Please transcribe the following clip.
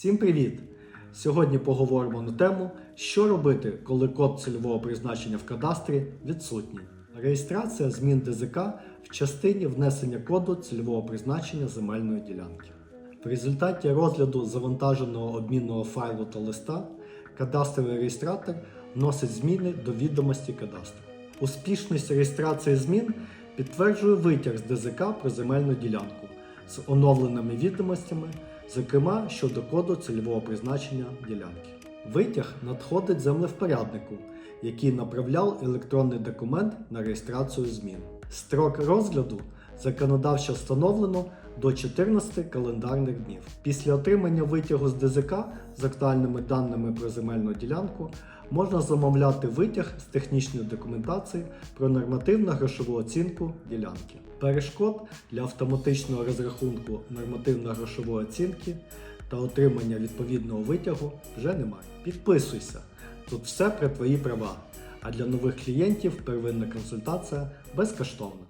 Всім привіт! Сьогодні поговоримо на тему, що робити, коли код цільового призначення в кадастрі відсутній. Реєстрація змін ДЗК в частині внесення коду цільового призначення земельної ділянки. В результаті розгляду завантаженого обмінного файлу та листа кадастровий реєстратор вносить зміни до відомості кадастру. Успішність реєстрації змін підтверджує витяг з ДЗК про земельну ділянку з оновленими відомостями, зокрема щодо коду цільового призначення ділянки. Витяг надходить землевпоряднику, який направляв електронний документ на реєстрацію змін. Строк розгляду законодавчо встановлено до 14 календарних днів. Після отримання витягу з ДЗК з актуальними даними про земельну ділянку можна замовляти витяг з технічної документації про нормативну грошову оцінку ділянки. Перешкод для автоматичного розрахунку нормативно-грошової оцінки та отримання відповідного витягу вже немає. Підписуйся, тут все про твої права. А для нових клієнтів первинна консультація безкоштовна.